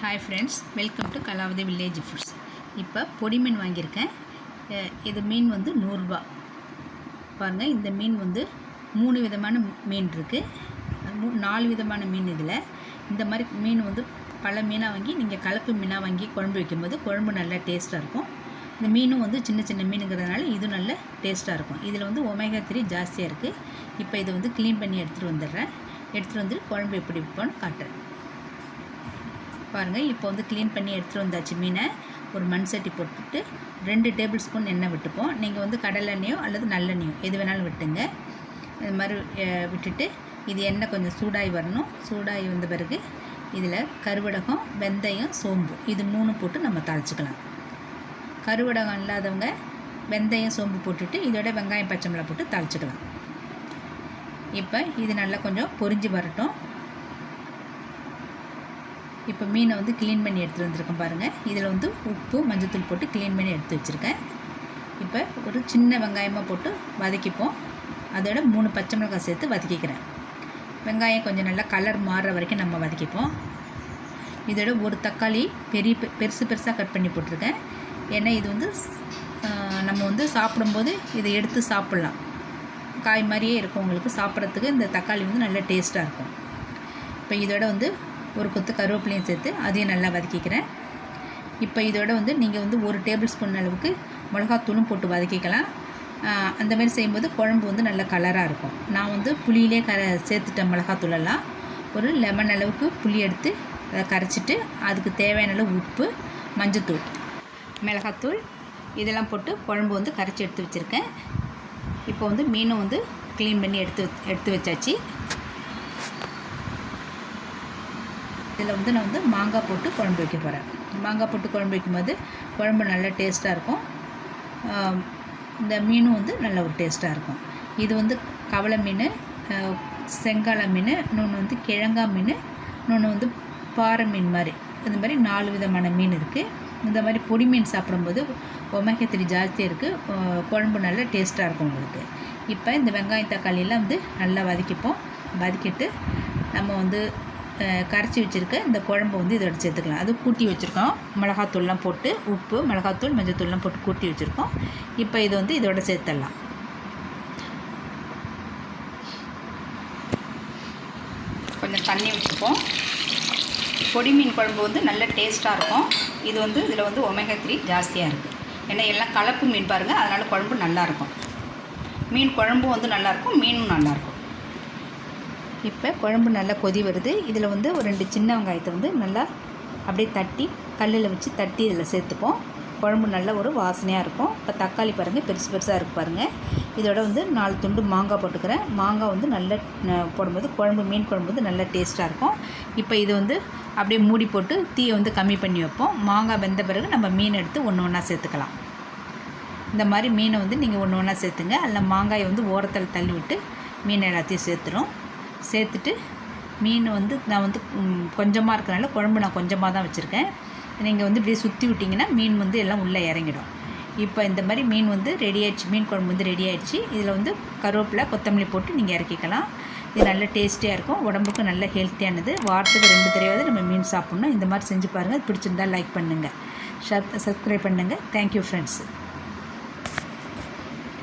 Hi friends welcome to Kalavathi village foods இப்போ பொடி மீன் வாங்கியிருக்கேன். இது மீன் வந்து நூறுரூபா பாருங்கள் இந்த மீன் வந்து மூணு விதமான மீன் இருக்குது மூ நாலு விதமான மீன் இதில். இந்த மாதிரி மீன் வந்து பல மீனாக வாங்கி நீங்கள் கலப்பு மீனாக வாங்கி குழம்பு வைக்கும்போது குழம்பு நல்லா டேஸ்ட்டாக இருக்கும். இந்த மீனும் வந்து சின்ன சின்ன மீனுங்கிறதுனால இது நல்ல டேஸ்ட்டாக இருக்கும். இதில் வந்து ஒமேகா த்ரீ ஜாஸ்தியாக இருக்குது இப்போ இதை வந்து க்ளீன் பண்ணி எடுத்துகிட்டு வந்துடுறேன். எடுத்துகிட்டு வந்துட்டு குழம்பு எப்படி வைப்போன்னு காட்டுறேன். பாருங்கள் இப்போ வந்து க்ளீன் பண்ணி எடுத்துகிட்டு வந்தாச்சு மீனை. ஒரு மண் சட்டி போட்டுட்டு ரெண்டு டேபிள் ஸ்பூன் எண்ணெய் விட்டுப்போம். நீங்கள் வந்து கடலெண்ணெயோ அல்லது நல்லெண்ணெயோ எது வேணாலும் விட்டுங்க. இது மாதிரி விட்டுட்டு இது எண்ணெய் கொஞ்சம் சூடாகி வரணும். சூடாகி வந்த பிறகு இதில் கருவடகம் வெந்தயம் சோம்பு இது மூணு போட்டு நம்ம தாளிச்சுக்கலாம். கருவடகம் இல்லாதவங்க வெந்தயம் சோம்பு போட்டுட்டு இதோட வெங்காயம் பச்சை மிளகா போட்டு தாளிச்சுக்கலாம். இப்போ இது நல்லா கொஞ்சம் பொரிஞ்சு வரட்டும். இப்போ மீனை வந்து க்ளீன் பண்ணி எடுத்துகிட்டு வந்திருக்கேன் பாருங்கள் இதில் வந்து உப்பு மஞ்சத்தூள் போட்டு க்ளீன் பண்ணி எடுத்து வச்சுருக்கேன். இப்போ ஒரு சின்ன வெங்காயமாக போட்டு வதக்கிப்போம். அதோட மூணு பச்சை மிளகாய் சேர்த்து வதக்கிக்கிறேன். வெங்காயம் கொஞ்சம் நல்லா கலர் மாறுற வரைக்கும் நம்ம வதக்கிப்போம். இதோட ஒரு தக்காளி பெரிய பெ- பெருசு பெருசாக கட் பண்ணி போட்டிருக்கேன். ஏன்னா இது வந்து நம்ம வந்து சாப்பிடும்போது இதை எடுத்து சாப்பிட்லாம். காய் மாதிரியே இருக்கும் உங்களுக்கு. சாப்பிட்றதுக்கு இந்த தக்காளி வந்து நல்ல டேஸ்ட்டாக இருக்கும். இப்போ இதோட வந்து ஒரு கொத்து கருவேப்பிலையும் சேர்த்து அதையும் நல்லா வதக்கிக்கிறேன். இப்போ இதோட வந்து நீங்கள் வந்து ஒரு டேபிள் ஸ்பூன் அளவுக்கு மிளகாத்தூளும் போட்டு வதக்கிக்கலாம். அந்த மாதிரி செய்யும்போது குழம்பு வந்து நல்ல கலராக இருக்கும். நான் வந்து புளியிலே கர சேர்த்துட்டேன் மிளகாத்தூளெல்லாம் ஒரு லெமன் அளவுக்கு புளி எடுத்து அதை கரைச்சிட்டு அதுக்கு தேவையான அளவு உப்பு மஞ்சத்தூள் மிளகாத்தூள் இதெல்லாம் போட்டு குழம்பு வந்து கரைச்சி எடுத்து வச்சுருக்கேன். இப்போ வந்து மீனும் வந்து க்ளீன் பண்ணி எடுத்து எடுத்து வச்சாச்சு. இதில் வந்து நான் வந்து மாங்காய் போட்டு குழம்பு வைக்க போகிறேன். மாங்காய் போட்டு குழம்பு வைக்கும்போது குழம்பு நல்லா டேஸ்ட்டாக இருக்கும். இந்த மீனும் வந்து நல்ல ஒரு டேஸ்ட்டாக இருக்கும். இது வந்து கவளை மீன் செங்கால மீன் இன்னொன்று வந்து கிழங்கா மீன் இன்னொன்று வந்து பாறை மீன் மாதிரி. இந்த மாதிரி நாலு விதமான மீன் இருக்குது இந்த மாதிரி பொடி மீன் சாப்பிடும்போது ஒமேகா த்ரீ ஜாஸ்தியாக இருக்குது குழம்பு நல்ல டேஸ்ட்டாக இருக்கும் உங்களுக்கு. இப்போ இந்த வெங்காயம் தக்காளியெல்லாம் வந்து நல்லா வதக்கிப்போம். வதக்கிட்டு நம்ம வந்து கரைச்சி வச்சுருக்க இந்த குழம்பு வந்து இதோட சேர்த்துக்கலாம். அது கூட்டி வச்சுருக்கோம். மிளகாத்தூள்லாம் போட்டு உப்பு மிளகாத்தூள் மஞ்சத்தூள்லாம் போட்டு கூட்டி வச்சுருக்கோம். இப்போ இது வந்து இதோட சேர்த்துடலாம். கொஞ்சம் தண்ணி வச்சுப்போம். பொடி மீன் குழம்பு வந்து நல்ல டேஸ்ட்டாக இருக்கும். இது வந்து இதில் வந்து ஒமேகா த்ரீ ஜாஸ்தியாக இருக்குது ஏன்னா எல்லாம் கலப்பு மீன் பாருங்கள் அதனால் குழம்பு நல்லாயிருக்கும் மீன் குழம்பும் வந்து நல்லாயிருக்கும் மீனும் நல்லாயிருக்கும் இப்போ குழம்பு நல்லா கொதி வருது. இதில் வந்து ஒரு ரெண்டு சின்ன வெங்காயத்தை வந்து நல்லா அப்படியே தட்டி கல்லில் வச்சு தட்டி இதில் சேர்த்துப்போம். குழம்பு நல்ல ஒரு வாசனையாக இருக்கும். இப்போ தக்காளி பாருங்கள் பெருசு பெருசாக இருக்குது பாருங்கள் இதோட வந்து நாலு துண்டு மாங்காய் போட்டுக்கிறேன். மாங்காய் வந்து நல்லா போடும்போது குழம்பு மீன் குழம்பு வந்து நல்ல டேஸ்ட்டாக இருக்கும். இப்போ இது வந்து அப்படியே மூடி போட்டு தீயை வந்து கம்மி பண்ணி வைப்போம். மாங்காய் வெந்த பிறகு நம்ம மீன் எடுத்து ஒன்று ஒன்றா சேர்த்துக்கலாம். இந்த மாதிரி மீனை வந்து நீங்கள் ஒன்று ஒன்றா சேர்த்துங்க. அதில் மாங்காயை வந்து ஓரத்தில் தள்ளி விட்டு மீன் எல்லாத்தையும் சேர்த்துரும். சேர்த்துட்டு மீன் வந்து நான் வந்து கொஞ்சமாக இருக்கிறனால குழம்பு நான் கொஞ்சமாக தான் வச்சுருக்கேன். நீங்கள் வந்து இப்படியே சுற்றி விட்டிங்கன்னா மீன் வந்து எல்லாம் உள்ளே இறங்கிடும். இப்போ இந்த மாதிரி மீன் வந்து ரெடி ஆயிடுச்சு. மீன் குழம்பு வந்து ரெடி ஆயிடுச்சு. இதில் வந்து கருவேப்பிலை கொத்தமல்லி போட்டு நீங்கள் இறக்கிக்கலாம். இது நல்ல டேஸ்டியாக இருக்கும். உடம்புக்கு நல்ல ஹெல்த்தியானது வாரத்துக்கு ரெண்டு தடவையாவது நம்ம மீன் சாப்பிட்ணும். இந்த மாதிரி செஞ்சு பாருங்கள் பிடிச்சிருந்தா லைக் பண்ணுங்கள் சப் சப்ஸ்கிரைப் பண்ணுங்கள் தேங்க்யூ ஃப்ரெண்ட்ஸ்